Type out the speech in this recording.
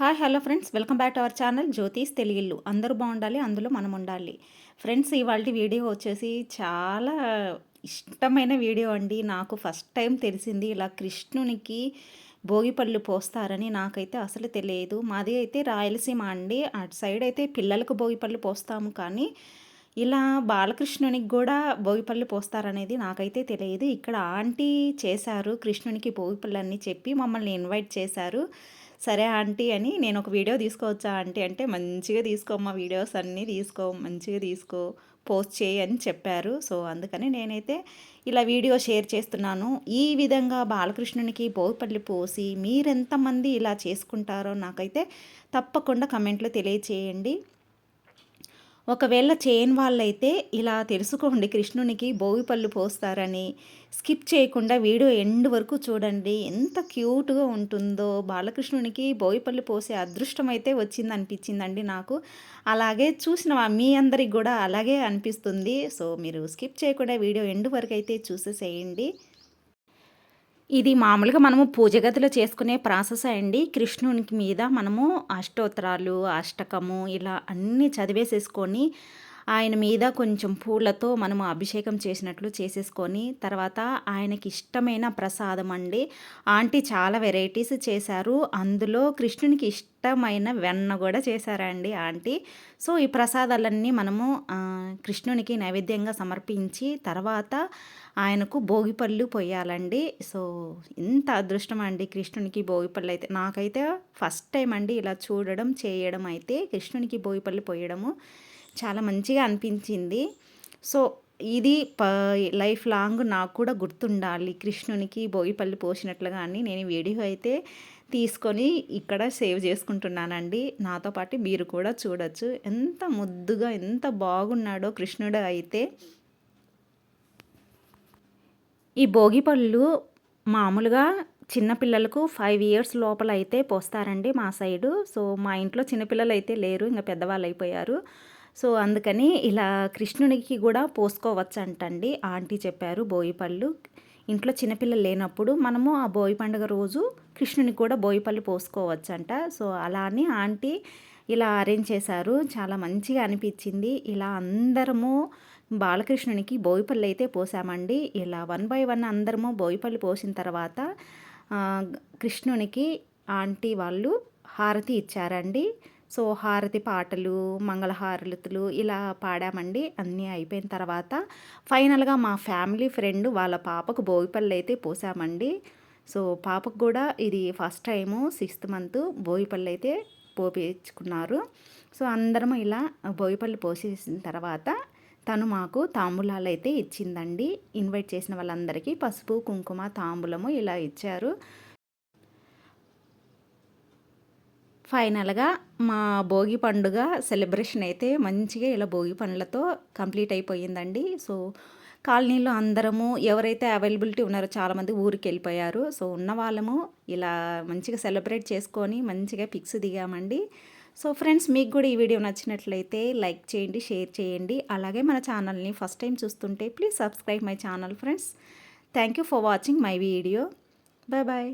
Hi hello friends. Welcome back to our channel జ్యోతిష్ తెలియళ్ళు అందరూ బాగుండాలి అందులో మనం ఉండాలి ఫ్రెండ్స్ ఇవాళ వీడియో వచ్చేసి చాలా ఇష్టమైన వీడియో అండి. నాకు ఫస్ట్ టైం తెలిసింది ఇలా కృష్ణునికి భోగిపళ్ళు పోస్తారని నాకైతే అసలు తెలియదు. మాది అయితే రాయలసీమ అండి. అటు సైడ్ అయితే పిల్లలకు భోగిపళ్ళు పోస్తాము. కానీ ఇలా బాలకృష్ణునికి కూడా భోగిపళ్ళు పోస్తారనేది నాకైతే తెలియదు. ఇక్కడ ఆంటీ చేశారు కృష్ణునికి భోగిపళ్ళు అన్నీ చెప్పి మమ్మల్ని ఇన్వైట్ చేశారు. సరే ఆంటీ అని నేను ఒక వీడియో తీసుకోవచ్చా ఆంటీ అంటే మంచిగా తీసుకోమ్మా వీడియోస్ అన్నీ తీసుకో మంచిగా తీసుకో పోస్ట్ చేయి అని చెప్పారు. సో అందుకని నేనైతే ఇలా వీడియో షేర్ చేస్తున్నాను. ఈ విధంగా బాలకృష్ణునికి భోగిపల్లి పోసి మీరెంతమంది ఇలా చేసుకుంటారో నాకైతే తప్పకుండా కమెంట్లో తెలియచేయండి. ఒకవేళ చేయని వాళ్ళైతే ఇలా తెలుసుకోండి కృష్ణునికి భోగిపళ్ళు పోస్తారని స్కిప్ చేయకుండా వీడియో ఎండ్ వరకు చూడండి. ఎంత క్యూట్గా ఉంటుందో బాలకృష్ణునికి భోగిపళ్ళు పోసే అదృష్టం అయితే వచ్చింది అనిపించిందండి నాకు. అలాగే చూసిన మీ అందరికి కూడా అలాగే అనిపిస్తుంది. సో మీరు స్కిప్ చేయకుండా వీడియో ఎండ్ వరకు అయితే చూసేసేయండి. ఇది మామూలుగా మనము పూజ గదిలో చేసుకునే ప్రాసెస్ అండి. కృష్ణునికి మీద మనము అష్టోత్తరాలు అష్టకము ఇలా అన్నీ చదివేసేసుకొని ఆయన మీద కొంచెం పూలతో మనము అభిషేకం చేసినట్లు చేసేసుకొని తర్వాత ఆయనకి ఇష్టమైన ప్రసాదం అండి. ఆంటీ చాలా వెరైటీస్ చేశారు. అందులో కృష్ణునికి ఇష్టమైన వెన్న కూడా చేశారండి ఆంటీ. సో ఈ ప్రసాదాలన్నీ మనము కృష్ణునికి నైవేద్యంగా సమర్పించి తర్వాత ఆయనకు భోగిపళ్ళు పోయాలండి సో ఇంత అదృష్టం అండి కృష్ణునికి భోగిపళ్ళు అయితే. నాకైతే ఫస్ట్ టైం అండి ఇలా చూడడం చేయడం అయితే కృష్ణునికి భోగిపళ్ళు పోయడము చాలా మంచిగా అనిపించింది. సో ఇది ప లైఫ్ లాంగ్ నాకు కూడా గుర్తుండాలి. కృష్ణునికి భోగిపల్లి పోసినట్లుగా అని నేను వీడియో అయితే తీసుకొని ఇక్కడ సేవ్ చేసుకుంటున్నానండి. నాతో పాటు మీరు కూడా చూడొచ్చు. ఎంత ముద్దుగా ఎంత బాగున్నాడో కృష్ణుడు అయితే. ఈ భోగి పళ్ళు మామూలుగా చిన్నపిల్లలకు ఫైవ్ ఇయర్స్ లోపల అయితే పోస్తారండి మా సైడు. సో మా ఇంట్లో చిన్నపిల్లలు అయితే లేరు ఇంకా పెద్దవాళ్ళు అయిపోయారు. సో అందుకని ఇలా కృష్ణునికి కూడా పోసుకోవచ్చు అంటండి ఆంటీ చెప్పారు బోయిపళ్ళు. ఇంట్లో చిన్నపిల్లలు లేనప్పుడు మనము ఆ బోయి పండుగ రోజు కృష్ణునికి కూడా బోయిపళ్ళు పోసుకోవచ్చంట. సో అలా అని ఆంటీ ఇలా అరేంజ్ చేశారు. చాలా మంచిగా అనిపించింది. ఇలా అందరము బాలకృష్ణునికి బోయిపల్లి అయితే పోసామండి. ఇలా వన్ బై వన్ అందరము బోయిపల్లి పోసిన తర్వాత కృష్ణునికి ఆంటీ వాళ్ళు హారతి ఇచ్చారండి. సో హారతి పాటలు మంగళహారతులు ఇలా పాడామండి. అన్నీ అయిపోయిన తర్వాత ఫైనల్గా మా ఫ్యామిలీ ఫ్రెండ్ వాళ్ళ పాపకు బోయిపల్లి అయితే పోసామండి. సో పాపకు కూడా ఇది ఫస్ట్ టైము సిక్స్త్ మంత్ బోయిపల్లి అయితే పోపించుకున్నారు సో అందరము ఇలా బోయిపల్లి పోసేసిన తర్వాత తను మాకు తాంబూలాలు అయితే ఇచ్చిందండి. ఇన్వైట్ చేసిన వాళ్ళందరికీ పసుపు కుంకుమ తాంబూలము ఇలా ఇచ్చారు. ఫైనల్గా మా భోగి పండుగ సెలబ్రేషన్ అయితే మంచిగా ఇలా భోగి పండ్లతో కంప్లీట్ అయిపోయిందండి. సో కాలనీలో అందరము ఎవరైతే అవైలబిలిటీ ఉన్నారో చాలామంది ఊరికి వెళ్ళిపోయారు. సో ఉన్న వాళ్ళము ఇలా మంచిగా సెలబ్రేట్ చేసుకొని మంచిగా పిక్స్ దిగామండి. సో ఫ్రెండ్స్ మీకు కూడా ఈ వీడియో నచ్చినట్లయితే లైక్ చేయండి షేర్ చేయండి. అలాగే మన ఛానల్ని ఫస్ట్ టైం చూస్తుంటే please subscribe my channel friends. Thank you for watching my video. Bye bye.